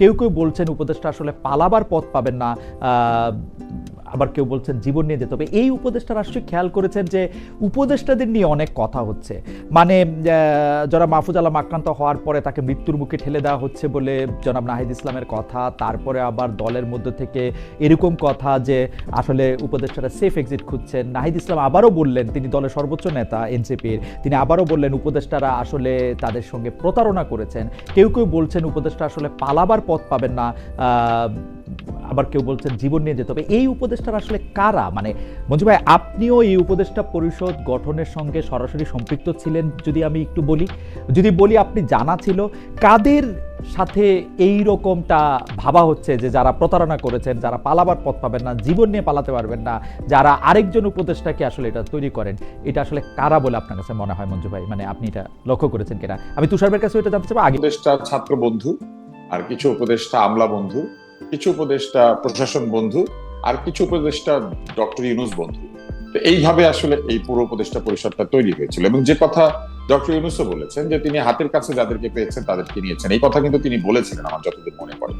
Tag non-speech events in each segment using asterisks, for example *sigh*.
কেউ কেউ বলছেন উপদেষ্টা আসলে পালাবার পথ পাবেন না আবার কেউ বলছেন জীবন নিয়ে যেতে হবে এই উপদেষ্টা রাষ্ট্রীয় খেয়াল করেছেন যে উপদেষ্টাদের নিয়ে অনেক কথা হচ্ছে। মানে যারা মাহফুজ আলম আক্রান্ত হওয়ার পরে তাকে মৃত্যুর মুখে ঠেলে দেওয়া হচ্ছে বলে জনাব নাহিদ ইসলামের কথা, তারপরে আবার দলের মধ্যে থেকে এরকম কথা যে আসলে উপদেষ্টারা সেফ এক্সিট খুঁজছেন। নাহিদ ইসলাম আবারও বললেন, তিনি দলের সর্বোচ্চ নেতা এনসিপির, তিনি আবারও বললেন উপদেষ্টারা আসলে তাদের সঙ্গে প্রতারণা করেছেন। কেউ কেউ বলছেন উপদেষ্টা আসলে পালাবার পথ পাবেন না। আবার কেউ বলছেন জীবন নিয়ে যেতে হবে এই উপদেষ্টারা আসলে কারা? মানে মঞ্জু ভাই, আপনিও এই উপদেষ্টা পরিষদ গঠনের সঙ্গে সরাসরি সম্পৃক্ত ছিলেন যদি আমি একটু বলি? যদি বলি, আপনি জানা ছিল। কাদের সাথে এই রকমটা ভাবা হচ্ছে যে, যারা প্রতারণা করেছেন, যারা পালাবার পথ পাবেন না, জীবন নিয়ে পালাতে পারবেন না, যারা আরেকজন উপদেষ্টাকে আসলে এটা তৈরি করেন, এটা আসলে কারা বলে আপনার কাছে মনে হয় মঞ্জু ভাই? মানে আপনি এটা লক্ষ্য করেছেন কিনা? আমি তুষারবের কাছে এটা জানতে চাবো আগে ছাত্র বন্ধু আর কিছু উপদেষ্টা আমলা বন্ধু কিছু উপদেষ্টা প্রশাসন বন্ধু আর কিছু উপদেষ্টা ডক্টর ইউনুস বন্ধু। তো এইভাবে আসলে এই পুরো উপদেষ্টা পরিষদটা তৈরি হয়েছিল এবং যে কথা ডক্টর ইউনুসও বলেছেন যে তিনি হাতের কাছে যাদেরকে পেয়েছেন তাদেরকে নিয়েছেন। এই কথা কিন্তু তিনি বলেছিলেন, আমার যতদূর মনে পড়ে।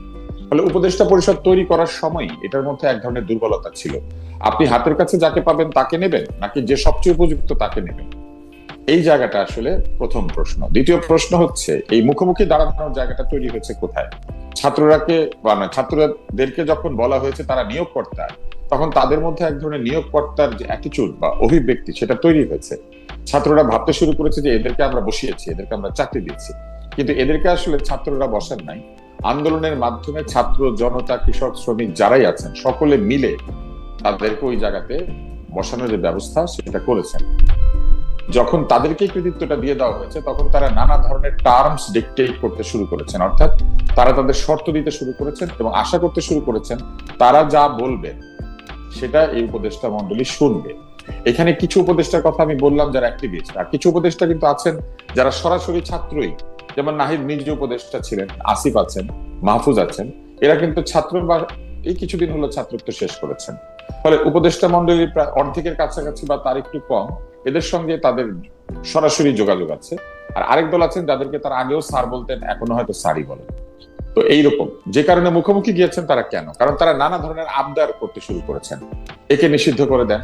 ফলে উপদেষ্টা পরিষদ তৈরি করার সময় এটার মধ্যে এক ধরনের দুর্বলতা ছিল। আপনি হাতের কাছে যাকে পাবেন তাকে নেবেন, নাকি যে সবচেয়ে উপযুক্ত তাকে নেবেন? এই জায়গাটা আসলে প্রথম প্রশ্ন। দ্বিতীয় প্রশ্ন হচ্ছে, এই মুখোমুখি দাঁড়ানোর জায়গাটা তৈরি হয়েছে কোথায়? ছাত্ররাকে বা ছাত্রদেরকে যখন বলা হয়েছে তারা নিয়োগকর্তা তখন তাদের মধ্যে এক ধরনের নিয়োগকর্তার যে অ্যাটিচিউড বা অভিব্যক্তি সেটা তৈরি হয়েছে। ছাত্ররা ভাবতে শুরু করেছে যে এদেরকে আমরা বসিয়েছি, এদেরকে আমরা চাকরি দিচ্ছি কিন্তু এদেরকে আসলে ছাত্ররা বসান নাই। আন্দোলনের মাধ্যমে ছাত্র জনতা, কৃষক, শ্রমিক যারাই আছেন, সকলে মিলে তাদেরকে ওই জায়গাতে বসানোর যে ব্যবস্থা সেটা করেছেন। যখন তাদেরকে কৃতিত্বটা দিয়ে দেওয়া হয়েছে, তখন তারা নানা ধরনের টার্মস ডিকটেট করতে শুরু করেছেন। অর্থাৎ তারা তাদের শর্ত দিতে শুরু করেছেন এবং আশা করতে শুরু করেছেন তারা যা বলবেন সেটা এই উপদেষ্টা মন্ডলী শুনবে। এখানে কিছু উপদেষ্টার কথা আমি বললাম যারা অ্যাক্টিভিস্ট আর কিছু উপদেষ্টা কিন্তু আছেন যারা সরাসরি ছাত্রই। যেমন নাহিদ নিজে উপদেষ্টা ছিলেন, আসিফ আছেন, মাহফুজ আছেন, এরা কিন্তু ছাত্র বা এই কিছুদিন হলো ছাত্রত্ব শেষ করেছেন। ফলে উপদেষ্টা মন্ডলীর প্রায় অর্ধেকের কাছাকাছি বা তার একটু কম, এদের সঙ্গে তাদের সরাসরি যোগাযোগ আছে। আর আরেক দল আছেন যাদেরকে তারা আগেও স্যার বলতেন, এখনও হয়তো স্যারই বলেন। তো এইরকম। যে কারণে মুখোমুখি গিয়েছেন তারা কেন? কারণ তারা নানা ধরনের আবদার করতে শুরু করেছেন। একে নিষিদ্ধ করে দেন,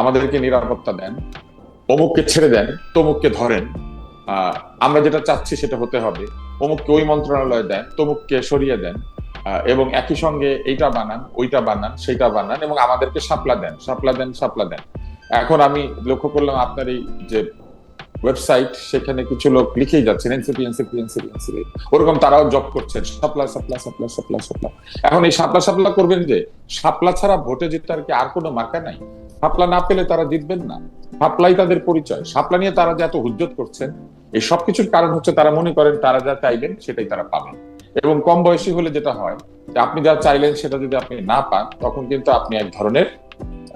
আমাদেরকে নিরাপত্তা দেন, অমুককে ছেড়ে দেন, তমুককে ধরেন। আমরা যেটা চাচ্ছি সেটা হতে হবে। অমুককে ওই মন্ত্রণালয়ে দেন, তমুককে সরিয়ে দেন এবং একই সঙ্গে এইটা বানান, ওইটা বানান, সেইটা বানান, এবং আমাদেরকে সাপলা দেন সাপলা দেন সাপলা দেন। এখন আমি লক্ষ্য করলাম আপনার এই যে ওয়েবসাইট সেখানে কিছু লোক লিখেই যাচ্ছেন এনসিপি এনসিপি এনসিপি এনসিপি ওরকম তারাও জব করছেন, সাপলা সাপলা সাপলা সাপলা সাপলা। এখন এই সাপলা সাপলা করবেন যে, সাপলা ছাড়া ভোটে জিততে কি আর কোনো মার্কা নাই? সাপলা না পেলে তারা জিতবেন না। সাপলাই তাদের পরিচয়। সাপলা নিয়ে তারা যে এত হুজ্জত করছেন, এই সবকিছুর কারণ হচ্ছে তারা মনে করেন তারা যা চাইবেন, সেটাই তারা পাবেন। এবং কম বয়সী হলে যেটা হয় আপনি যা চাইলেন সেটা যদি আপনি না পান, তখন কিন্তু আপনি এক ধরনের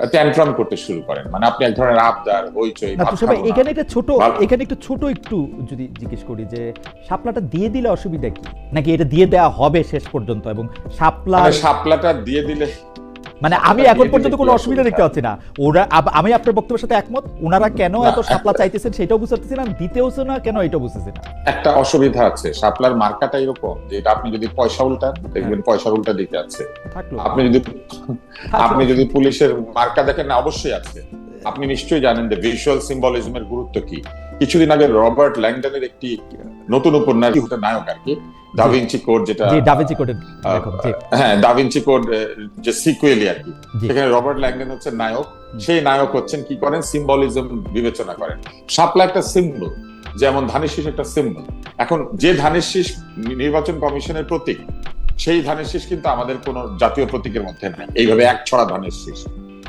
ট্যান্ট্রাম করতে শুরু করেন। মানে আপনি এক ধরনের আবদার হইচই। এখানে একটা ছোট এখানে একটু ছোট একটু যদি জিজ্ঞেস করি যে শাপলাটা দিয়ে দিলে অসুবিধা কি? নাকি এটা দিয়ে দেওয়া হবে শেষ পর্যন্ত এবং শাপলা সাপলাটা শাপলাটা দিয়ে দিলে মানে আমি এখন পর্যন্ত কোনো অসুবিধা দেখতে পাচ্ছি না। ওরা আমি আপনার বক্তব্যের সাথে একমত। ওনারা কেন এত শাপলা চাইতেছেন সেটাও বুঝতে পারতেছি না দিতেওছে না কেন এটাও বুঝতেছি না? একটা অসুবিধা আছে। শাপলার মার্কাটা এরকম যে এটা আপনি যদি পয়সা উল্টান দেখবেন পয়সার উল্টা দিকে আছে। আপনি যদি আপনি যদি পুলিশের মার্কা দেখেন না অবশ্যই আছে। আপনি নিশ্চয়ই জানেন যে ভিজুয়াল সিম্বলিজমের গুরুত্ব কি। কিছুদিন আগে রবার্ট ল্যাংডনের একটি নতুন উপন্যাস নায়ক আর কি দাভিঞ্চি কোড যেটা জি ডাভিঞ্চি কোডের হ্যাঁ দাভিঞ্চি কোড যে সিকুয়েলি আর কি। সেখানে রবার্ট ল্যাংডন হচ্ছে নায়ক। সেই নায়ক হচ্ছেন কি করেন? সিম্বলিজম বিবেচনা করেন। শাপলা একটা সিম্বল যেমন ধানের শীষ একটা সিম্বল এখন যে ধানের শীষ নির্বাচন কমিশনের প্রতীক সেই ধানের শীষ কিন্তু আমাদের কোন জাতীয় প্রতীকের মধ্যে নাই। এইভাবে এক ছড়া ধানের শীষ।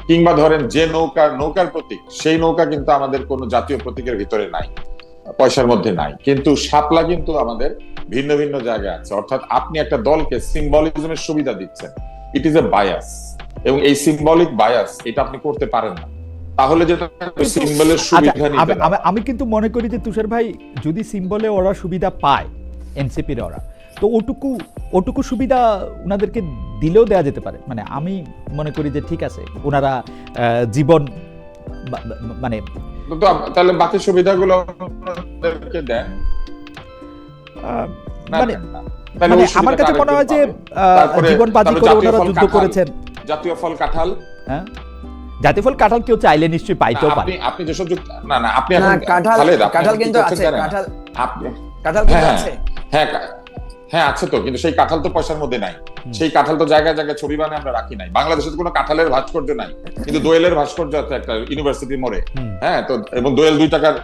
কিংবা ধরেন যে নৌকা নৌকার প্রতীক সেই নৌকা কিন্তু আমাদের কোনো জাতীয় প্রতীকের ভিতরে নাই। পয়সার মধ্যে নাই। কিন্তু শাপলা কিন্তু আমাদের ভিন্ন ভিন্ন জায়গায় আছে। অর্থাৎ আপনি একটা দলকে সিম্বলিজমের সুবিধা দিচ্ছেন। ইট ইজ এ বায়াস এবং এই সিম্বলিক বায়াস এটা আপনি করতে পারেন না। তাহলে যেটা সিম্বলের আচ্ছা সুবিধা নিতে আমি- কিন্তু মনে করি যে তুষার ভাই যদি সিম্বলে ওরা সুবিধা পায় এনসিপির ওরা তো ওটুকু ওটুকু সুবিধা ওনাদেরকে দিলেও দেওয়া যেতে পারে। মানে আমি মনে করি যে ঠিক আছে ওনারা জীবন মানে তো তাহলে বাকি সুবিধাগুলো ওনাদেরকে দেন। মানে মানে আমার কাছে মনে হয় যে জীবন বাজি করে জাতীয় ওনারা ফল যুদ্ধ কাঁঠাল। করেছেন। জাতীয় ফল কাঁঠাল। হ্যাঁ? জাতীয় ফল কাঁঠাল কেউ চাইলে নিশ্চয়ই পাইতেও পারে। আপনি আপনি যেসব যুক্ত না না আপনি এখন কাঁঠাল কাঁঠাল কিন্তু আছে কাঁঠাল আপনি কাঁঠাল কিন্তু হ্যাঁ, আছে। হ্যাঁ হ্যাঁ আছে তো কিন্তু সেই কাঁঠাল তো পয়সার মধ্যে নাই। সেই কাঁঠাল তো জায়গায় জায়গায় ছবি বানিয়ে আমরা রাখি নাই। বাংলাদেশে তো কোনো কাঁঠালের ভাস্কর্য নাই কিন্তু দোয়েলের ভাস্কর্য আছে একটা ইউনিভার্সিটি মোড়ে। হ্যাঁ তো এবং দোয়েল দুই টাকার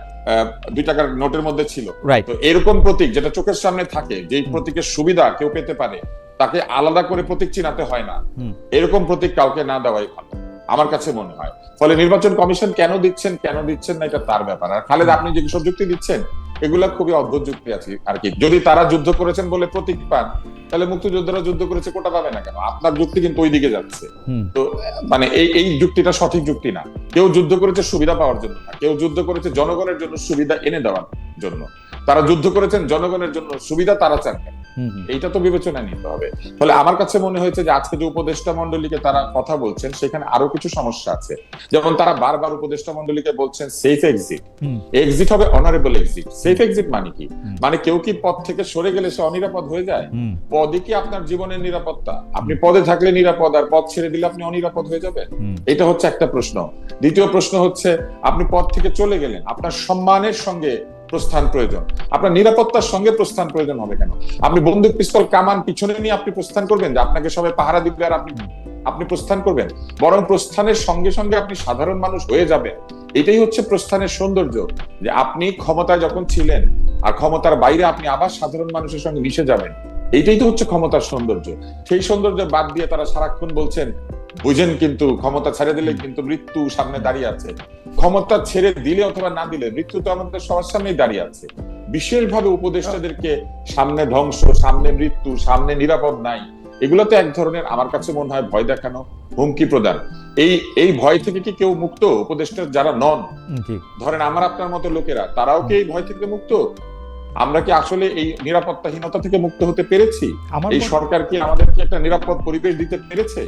দুই টাকার নোটের মধ্যে ছিল। তো এরকম প্রতীক যেটা চোখের সামনে থাকে যেই প্রতীকের সুবিধা কেউ পেতে পারে তাকে আলাদা করে প্রতীক চিনাতে হয় না। এরকম প্রতীক কাউকে না দেওয়াই ভালো আমার কাছে মনে হয়। ফলে নির্বাচন কমিশন কেন দিচ্ছেন কেন দিচ্ছেন না এটা তার ব্যাপার। আর খালেদ আপনি যে সব যুক্তি দিচ্ছেন এগুলা খুবই অদ্ভুত যুক্তি আছে আর কি। যদি তারা যুদ্ধ করেছেন বলে প্রতীক পান তাহলে মুক্তিযোদ্ধারা যুদ্ধ করেছে কোটা পাবে না কেন? আপনার যুক্তি কিন্তু ওই দিকে যাচ্ছে। তো মানে এই এই যুক্তিটা সঠিক যুক্তি না। কেউ যুদ্ধ করেছে সুবিধা পাওয়ার জন্য না। কেউ যুদ্ধ করেছে জনগণের জন্য সুবিধা এনে দেওয়ার জন্য। তারা যুদ্ধ করেছেন জনগণের জন্য সুবিধা তারা চান কেন? এইটা তো বিবেচনায় নিতে হবে। ফলে আমার কাছে মনে হয়েছে যে আজকে যে উপদেষ্টা মন্ডলীকে তারা কথা বলছেন সেখানে আরও কিছু সমস্যা আছে। যেমন তারা বারবার উপদেষ্টা মন্ডলীকে বলছেন সেফ এক্সিট এক্সিট হবে অনারেবল এক্সিট সেফ এক্সিট মানে কি? মানে কেউ কি পদ থেকে সরে গেলে সে অনিরাপদ হয়ে যায়? পদই কি আপনার জীবনের নিরাপত্তা? আপনি পদে থাকলে নিরাপদ আর পদ ছেড়ে দিলে আপনি অনিরাপদ হয়ে যাবেন? এটা হচ্ছে একটা প্রশ্ন। দ্বিতীয় প্রশ্ন হচ্ছে আপনি পদ থেকে চলে গেলেন আপনার সম্মানের সঙ্গে প্রস্থান প্রয়োজন। আপনার নিরাপত্তার সঙ্গে প্রস্থান প্রয়োজন হবে কেন? আপনি বন্দুক, পিস্তল, কামান পিছনে নিয়ে আপনি প্রস্থান করবেন যে আপনাকে সবাই পাহারা দিবে আর আপনি আপনি প্রস্থান করবেন। বরং প্রস্থানের সঙ্গে সঙ্গে আপনি সাধারণ মানুষ হয়ে যাবেন। এটাই হচ্ছে প্রস্থানের সৌন্দর্য। যে আপনি ক্ষমতায় যখন ছিলেন আর ক্ষমতার বাইরে আপনি আবার সাধারণ মানুষের সঙ্গে মিশে যাবেন এইটাই তো হচ্ছে ক্ষমতার সৌন্দর্য। সেই সৌন্দর্য বাদ দিয়ে তারা সারাক্ষণ বলছেন বুঝেন কিন্তু ক্ষমতা ছেড়ে দিলে কিন্তু মৃত্যু সামনে দাঁড়িয়ে আছে। ক্ষমতা ছেড়ে দিলে অথবা না দিলে মৃত্যু তো আমাদের সবার সামনেই দাঁড়িয়ে আছে। বিশেষভাবে উপদেষ্টাদেরকে সামনে ধ্বংস সামনে মৃত্যু সামনে নিরাপদ নাই এগুলো তো এক ধরনের আমার কাছে মনে হয় ভয় দেখানো হুমকি প্রদান। এই এই ভয় থেকে কি কেউ মুক্ত? উপদেষ্টা যারা নন ধরেন আমার আপনার মতো লোকেরা তারাও কি এই ভয় থেকে মুক্ত? আমরা কি আসলে এই নিরাপত্তাহীনতা থেকে মুক্ত হতে পেরেছি? এই সরকার কি আমাদেরকে একটা নিরাপদ পরিবেশ দিতে পেরেছে?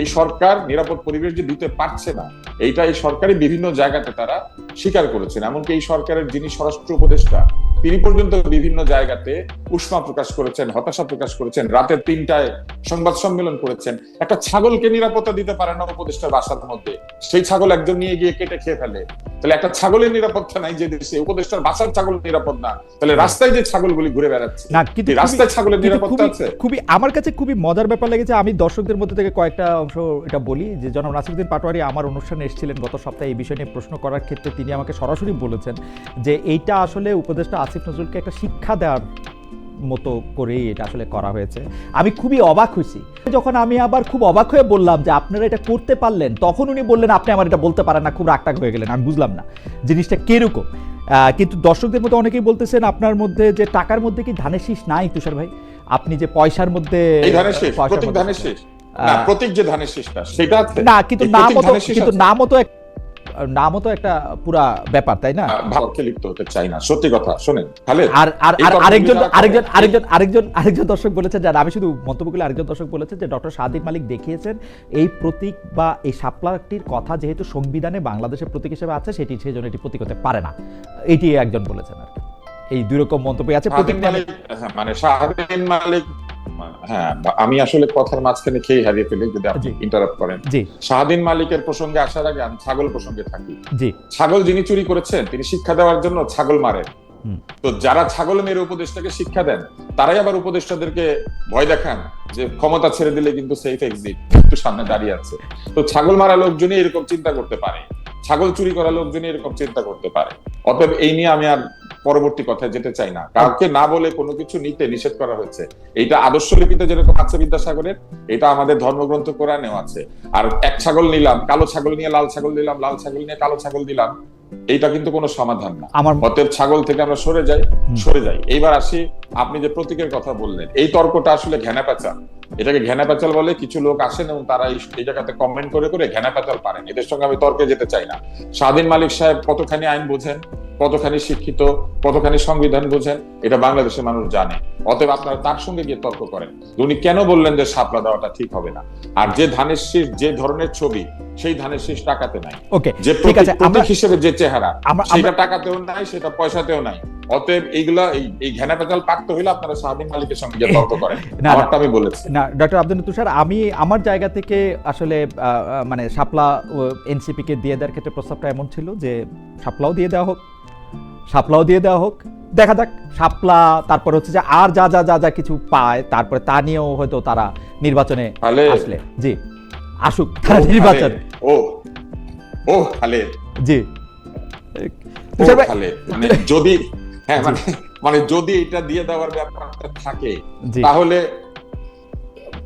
এই সরকার নিরাপদ পরিবেশ যে দিতে পারছে না, এইটা এই সরকারি বিভিন্ন জায়গাতে তারা স্বীকার করেছেন। এমনকি এই সরকারের যিনি স্বরাষ্ট্র উপদেষ্টা তিনি পর্যন্ত বিভিন্ন জায়গাতে উষ্মা প্রকাশ করেছেন হতাশা প্রকাশ করেছেন রাতের তিনটায় সংবাদ সম্মেলন করেছেন। একটা ছাগলকে নিরাপত্তা দিতে পারে না উপদেষ্টার বাসার মধ্যে। সেই ছাগল একজন নিয়ে গিয়ে কেটে খেয়ে ফেলে। তাহলে একটা ছাগলের নিরাপত্তা নাই যে দেশে উপদেষ্টার বাসার ছাগল নিরাপদ না। তাহলে রাস্তায় যে ছাগলগুলি ঘুরে বেড়াচ্ছে না কিন্তু রাস্তায় ছাগলের নিরাপত্তা আছে? খুবই আমার কাছে খুবই মজার ব্যাপার লেগেছে আমি দর্শকদের মধ্যে থেকে কয়েকটা অংশ এটা বলি যে জনাব নাসিরুদ্দিন পাটোয়ারি আমার অনুষ্ঠানে এসেছিলেন গত সপ্তাহে এই বিষয় নিয়ে প্রশ্ন করার ক্ষেত্রে তিনি আমাকে সরাসরি বলেছেন যে এইটা আসলে উপদেষ্টা আসিফ নজরুলকে একটা শিক্ষা দেওয়ার মতো করেই এটা আসলে করা হয়েছে। আমি খুবই অবাক হয়েছি। যখন আমি আবার খুব অবাক হয়ে বললাম যে আপনারা এটা করতে পারলেন তখন উনি বললেন আপনি আমার এটা বলতে পারেন না খুব রাগটাগ হয়ে গেলেন। আমি বুঝলাম না জিনিসটা কীরকম। কিন্তু দর্শকদের মধ্যে অনেকেই বলতেছেন আপনার মধ্যে যে টাকার মধ্যে কি ধানের শীষ নাই তুষার ভাই? আপনি যে পয়সার মধ্যে ধানের শেষ প্রতীক যে ধানের শেষটা সেটা না কিন্তু নামও কিন্তু। নামও তো নামও তো একটা পুরা ব্যাপার তাই না ভাবকে লিপ্ত হতে চাই না সত্যি কথা শোনেন খালেদ আর আরেকজন আরেকজন আরেকজন আরেকজন আরেকজন দর্শক বলেছেন যারা আমি শুধু মন্তব্য করলে আরেকজন দর্শক বলেছেন যে ডক্টর সাদিক মালিক দেখিয়েছেন এই প্রতীক বা এই শাপলাটির কথা যেহেতু সংবিধানে বাংলাদেশের প্রতীক হিসেবে আছে সেটি সেই জন্য এটি প্রতীক হতে পারে না এটি একজন বলেছেন আর কি। এই দুই রকম মন্তব্য আছে প্রতীক শাহাদিন মালিক হ্যাঁ, মানে মালিক হ্যাঁ আমি আসলে কথার মাঝখানে খেয়ে হারিয়ে ফেলি যদি আপনি ইন্টারাপ্ট করেন। শাহাদিন মালিকের প্রসঙ্গে আসার আগে আমি ছাগল প্রসঙ্গে থাকি। জি। ছাগল যিনি চুরি করেছেন তিনি শিক্ষা দেওয়ার জন্য ছাগল মারেন তো যারা ছাগল মেরে উপদেষ্টাকে শিক্ষা দেন তারাই আবার উপদেষ্টাদেরকে ভয় দেখান যে ক্ষমতা ছেড়ে দিলে কিন্তু সেফ এক্সিট মৃত্যু সামনে দাঁড়িয়ে আছে। তো ছাগল মারা লোকজনই এরকম চিন্তা করতে পারে। ছাগল চুরি করা লোকজনই এরকম চিন্তা করতে পারে। অতএব এই নিয়ে আমি আর পরবর্তী কথায় যেতে চাই না। কাউকে না বলে কোনো কিছু নিতে নিষেধ করা হয়েছে। এইটা আদর্শ লিপিতে যেরকম আছে বিদ্যাসাগরের এটা আমাদের ধর্মগ্রন্থ কোরআনেও আছে। আর এক ছাগল নিলাম কালো ছাগল নিয়ে লাল ছাগল দিলাম লাল ছাগল নিয়ে কালো ছাগল দিলাম এইটা কিন্তু কোনো সমাধান না। আমার অতএব ছাগল থেকে আমরা সরে যাই সরে যাই। এইবার আসি আপনি যে প্রতীকের কথা বললেন এই তর্কটা আসলে ঘেনা পেঁচা। এটাকে ঘেনা পেঁচাল বলে কিছু লোক আসেন এবং তারা এই জায়গাতে কমেন্ট করে করে ঘেনা পেঁচাল পারেন। এদের সঙ্গে আমি তর্কে যেতে চাই না। স্বাধীন মালিক সাহেব কতখানি আইন বোঝেন, কতখানি শিক্ষিত, কতখানি সংবিধান বোঝেন, এটা বাংলাদেশের মানুষ জানে। অতএব আপনারা তার সঙ্গে গিয়ে তর্ক করেন। উনি কেন বললেন যে সাপলা দেওয়াটা ঠিক হবে না? আর যে ধানের শীষ, যে ধরনের ছবি সেই ধানের শীষ টাকাতে নাই। ওকে যে ঠিক আছে প্রতীক হিসেবে যে চেহারা সেটা টাকাতেও নাই সেটা পয়সাতেও নাই। অতএব এইগুলা এই ঘেনা পেঁচাল পাকতে হইলে আপনারা শাহদিন মালিকের সঙ্গে গিয়ে তর্ক করেন *laughs* না, আমারটা আমি বলেছি। না ডক্টর আব্দুল তুষার আমি আমার জায়গা থেকে আসলে মানে শাপলা এনসিপি কে দিয়ে দেওয়ার ক্ষেত্রে প্রস্তাবটা এমন ছিল যে শাপলাও দিয়ে দেওয়া হোক শাপলাও দিয়ে দেওয়া হোক। দেখা যাক শাপলা তারপর হচ্ছে যে আর যা যা যা যা কিছু পায় তারপরে তা নিয়েও হয়তো তারা নির্বাচনে আসলে। জি। আসুক তারা ও ও ও খালেদ। জি। মানে যদি হ্যাঁ মানে মানে যদি এটা দিয়ে দেওয়ার ব্যাপারটা থাকে তাহলে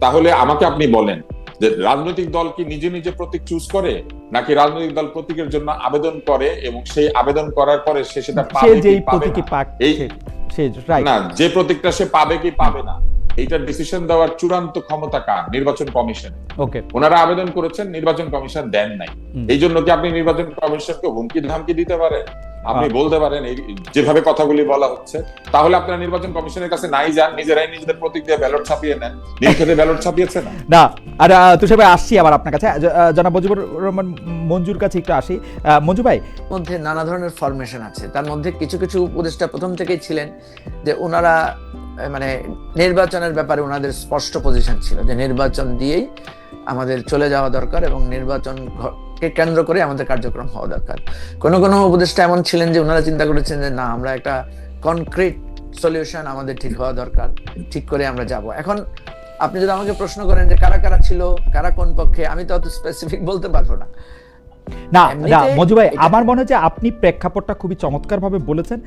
তাহলে আমাকে আপনি বলেন যে রাজনৈতিক দল কি নিজে নিজে প্রতীক চুজ করে? নাকি রাজনৈতিক দল প্রতীকের জন্য আবেদন করে এবং সেই আবেদন করার পরে সে সেটা পাবে কি পাবে না যে প্রতীকটা সে পাবে কি পাবে না? এইটার ডিসিশন দেওয়ার চূড়ান্ত ক্ষমতা কার? নির্বাচন কমিশন। ওকে ওনারা আবেদন করেছেন নির্বাচন কমিশন দেন নাই। এই জন্য কি আপনি নির্বাচন কমিশনকে হুমকি ধামকি দিতে পারেন? আপনি বলতে পারেন এই যেভাবে কথাগুলি বলা হচ্ছে তাহলে আপনারা নির্বাচন কমিশনের কাছে নাই যান নিজেরাই নিজেদের প্রতীক দিয়ে ব্যালট ছাপিয়ে নেন। নীলক্ষেতে ব্যালট ছাপিয়েছে না না আর আহ, তুষার ভাই আসছি আবার আপনার কাছে। জনাব মুজিবুর রহমান মঞ্জুর কাছে একটু আসি। আহ, মঞ্জু ভাই। মধ্যে নানা ধরনের ফরমেশন আছে। তার মধ্যে কিছু কিছু উপদেষ্টা প্রথম থেকেই ছিলেন যে ওনারা মানে নির্বাচনের ব্যাপারে ওনাদের স্পষ্ট পজিশন ছিল যে নির্বাচন দিয়েই আমাদের চলে যাওয়া দরকার এবং নির্বাচন ঘ- কে কেন্দ্র করে আমাদের কার্যক্রম হওয়া দরকার। কোন কোন উপদেষ্টা এমন ছিলেন যে ওনারা চিন্তা করেছেন যে না আমরা একটা কনক্রিট সলিউশন আমাদের ঠিক হওয়া দরকার ঠিক করে আমরা যাব। এখন আপনি যদি আমাকে প্রশ্ন করেন যে কারা কারা ছিল কারা কোন পক্ষে? আমি তো অত স্পেসিফিক বলতে পারব না। না না মঞ্জু ভাই আমার মনে হয় যে আপনি প্রেক্ষাপটটা খুবই চমৎকারভাবে বলেছেন।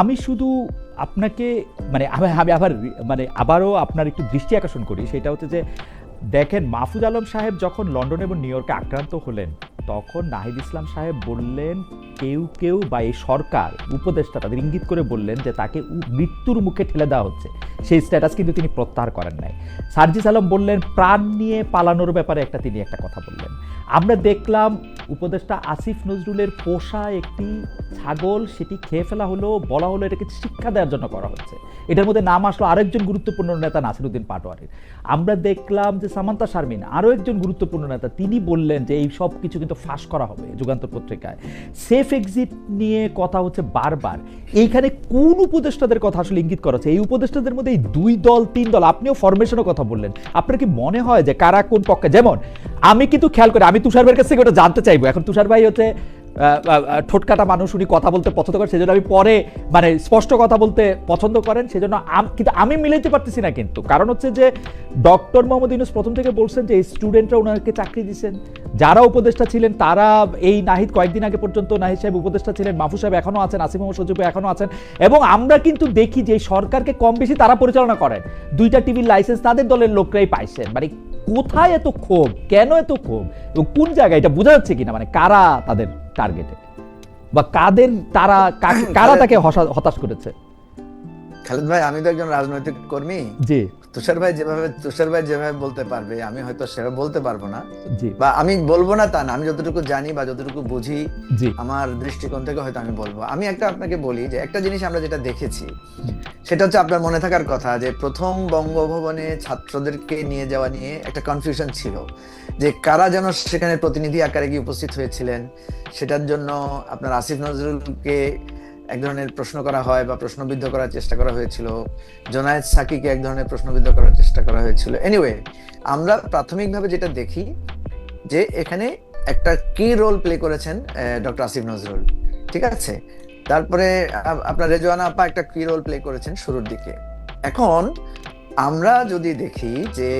আমি শুধু আপনাকে মানে আমি আমি আবার মানে আবারও আপনার একটু দৃষ্টি আকর্ষণ করি। সেটা হচ্ছে যে দেখেন মাহফুজ আলম সাহেব যখন লন্ডন এবং নিউ ইয়র্কে আক্রান্ত হলেন তখন নাহিদ ইসলাম সাহেব বললেন, কেউ কেউ বা এই সরকার উপদেষ্টা তাদের ইঙ্গিত করে বললেন যে তাকে মৃত্যুর মুখে ঠেলে দেওয়া হচ্ছে। সেই স্ট্যাটাস কিন্তু তিনি প্রত্যাহার করেন নাই। সার্জিস আলম বললেন, প্রাণ নিয়ে পালানোর ব্যাপারে একটা তিনি একটা কথা বললেন। আমরা দেখলাম উপদেষ্টা আসিফ নজরুলের পোষা একটি ছাগল, সেটি খেয়ে ফেলা হলো, বলা হলো এটাকে শিক্ষা দেওয়ার জন্য করা হচ্ছে। এটার মধ্যে নাম আসলো আরেকজন গুরুত্বপূর্ণ নেতা নাসিরুদ্দিন পাটোয়ারির। আমরা দেখলাম যে সামান্তা শারমিন, আরও একজন গুরুত্বপূর্ণ নেতা, তিনি বললেন যে এই সব কিছু কিন্তু ফাঁস করা হবে যুগান্তর পত্রিকায়। সেফ এক্সিট নিয়ে কথা হচ্ছে বারবার। এইখানে কোন উপদেষ্টাদের কথা আসলে ইঙ্গিত করা হচ্ছে? এই উপদেষ্টাদের মধ্যে এই দুই দল, তিন দল, আপনিও ফরমেশনের কথা বললেন। আপনার কি মনে হয় যে কারা কোন পক্ষে? যেমন, আমি কিন্তু খেয়াল করি, আমি তুষার ভাইয়ের কাছ থেকে ওটা জানতে চাইব। এখন তুষার ভাই হচ্ছে ঠোঁটকাটা মানুষ, উনি কথা বলতে পছন্দ করেন, সেজন্য আমি পরে মানে স্পষ্ট কথা বলতে পছন্দ করেন, সেজন্য কিন্তু আমি মিলাইতে পারতেছি না কিন্তু। কারণ হচ্ছে যে, ডক্টর মোহাম্মদ ইউনুস প্রথম থেকে বলছেন যে স্টুডেন্টরা ওনাকে চাকরি দিচ্ছেন যারা উপদেষ্টা ছিলেন, তারা এই নাহিদ কয়েকদিন আগে পর্যন্ত নাহিদ সাহেব উপদেষ্টা ছিলেন মাহফুজ সাহেব এখনও আছেন, আসিফ মোহাম্মদ সজিব এখনও আছেন এবং আমরা কিন্তু দেখি যে সরকারকে কম বেশি তারা পরিচালনা করেন। দুইটা টিভির লাইসেন্স তাদের দলের লোকরাই পাইছেন মানে কোথায় এত ক্ষোভ? কেন এত ক্ষোভ? এবং কোন জায়গায়? এটা বোঝা যাচ্ছে কিনা? মানে কারা তাদের টার্গেটে বা কাদের তারা কারা তাকে হতাশ করেছে? খালেদ ভাই আমি তো একজন রাজনৈতিক কর্মী। জি। তুষার ভাই যেভাবে তুষার ভাই যেভাবে বলতে পারবে আমি হয়তো সেভাবে বলতে পারব না। জি। বা আমি বলব না তা না আমি যতটুকু জানি বা যতটুকু বুঝি আমার দৃষ্টিকোণ থেকে হয়তো আমি বলব। আমি একটা আপনাকে বলি যে একটা জিনিস আমরা যেটা দেখেছি সেটা হচ্ছে আপনার মনে থাকার কথা যে প্রথম বঙ্গভবনে ছাত্রদেরকে নিয়ে যাওয়া নিয়ে একটা কনফিউশন ছিল যে কারা যেন সেখানে প্রতিনিধি আকারে গিয়ে উপস্থিত হয়েছিলেন। সেটার জন্য আপনার আসিফ নজরুলকে এক ধরনের প্রশ্ন করা হয় বা প্রশ্নবিদ্ধ করার চেষ্টা করা হয়েছিল। জোনায়েদ সাকিকে এক ধরনের প্রশ্নবিদ্ধ করার চেষ্টা করা হয়েছিল। এনিওয়ে আমরা প্রাথমিকভাবে যেটা দেখি যে এখানে একটা কি রোল প্লে করেছেন ডক্টর আসিফ নজরুল। ঠিক আছে? তারপরে আপনার রেজওয়ানা আপা একটা কি রোল প্লে করেছেন শুরুর দিকে। এখন আমরা যদি দেখি যে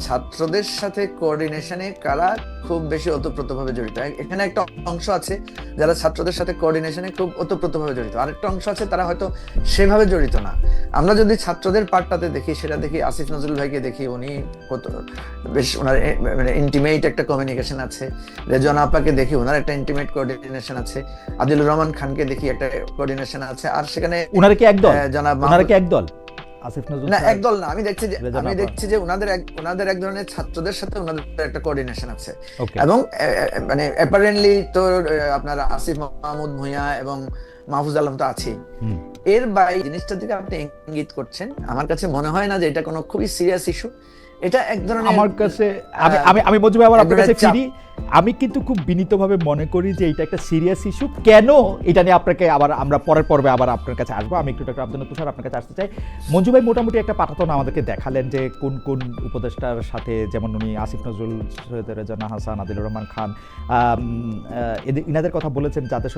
ছাত্রদের সাথে কোঅর্ডিনেশনে কারা খুব বেশি ওতপ্রোতভাবে জড়িত। এখানে একটা অংশ আছে যারা ছাত্রদের সাথে কোঅর্ডিনেশনে খুব ওতপ্রোতভাবে জড়িত। আরেকটা অংশ আছে তারা হয়তো সেভাবে জড়িত না। আমরা যদি ছাত্রদের পার্টটাতে দেখি সেটা দেখি আসিফ নজরুল ভাইকে দেখি উনি কত বেশ ওনার মানে ইন্টিমেট একটা কমিউনিকেশন আছে। রেজন আপাকে দেখি ওনার একটা ইন্টিমেট কোঅর্ডিনেশন আছে। আদিলুর রহমান খানকে দেখি একটা কোঅর্ডিনেশন আছে। আর সেখানে ওনারা কি একদল? জনাব ওনারা কি একদল? আসিফ নজরুল না একদল না। আমি দেখছি যে আমি দেখছি যে ওনাদের এক ওনাদের এক ধরনের ছাত্রদের সাথে ওনাদের একটা কোঅর্ডিনেশন আছে। এবং মানে অ্যাপারেন্টলি তো আপনার আসিফ মাহমুদ ভুঁইয়া এবং মাহফুজ আলম তো আছেই। এর বাইরে জিনিসটার দিকে আপনি ইঙ্গিত করছেন। আমার কাছে মনে হয় না যে এটা কোনো খুবই সিরিয়াস ইস্যু এটা এক ধরনের আমার কাছে আমি আমি আমি আবার আপনার কাছে ফিরি। আমি কিন্তু খুব বিনীতভাবে মনে করি যে এটা একটা সিরিয়াস ইস্যু কেন? এটা নিয়ে আপনাকে আবার আমরা পরের পর্বে আবার আপনার কাছে আসব। আমি একটু ডক্টর আব্দুল তুষার আপনার কাছে আসতে চাই। মঞ্জু ভাই মোটামুটি একটা পাঠাতন আমাদেরকে দেখালেন যে কোন কোন উপদেষ্টার সাথে যেমন উনি আসিফ নজরুল সৈয়দ রেজানা হাসান আদিল রহমান খান এদের ইনাদের কথা বলেছেন যাদের